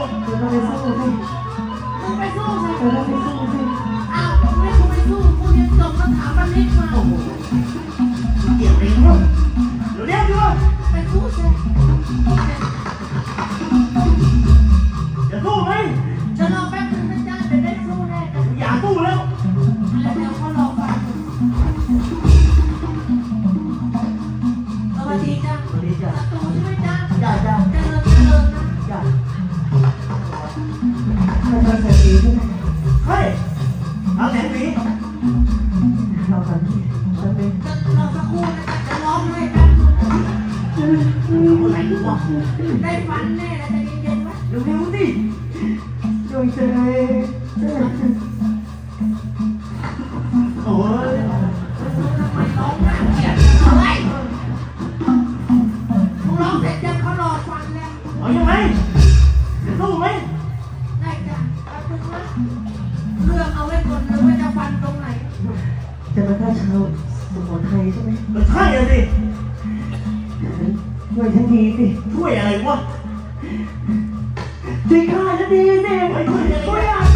เรไปสู้สิมึงไปสู้สิเเอาไม่กูไปสู้กูยังจบคำถามมันนิดมา เคนเกิดปีใช่ไหมเฮ้ยเอาแหนมีเราสันสันเป็นเราจะคู่นะคจะร้องเลยกันอะไรกูบอกได้ฟันแน่แล้วจะเย็นๆไหมเร็วๆดิจงเจร้องแล้วเอาอยังไหม เรื่องเอาไว้ก่อนเลยว่าจะฟันตรงไหน จะมาฆ่าชาวสุโขทัยใช่ไหมก็ใช่อะสิช่วยฉันทีสิช่วยอะไรวะช่วยข้าฉันทีสิไม่ช่วยอะไรช่วยวะอะ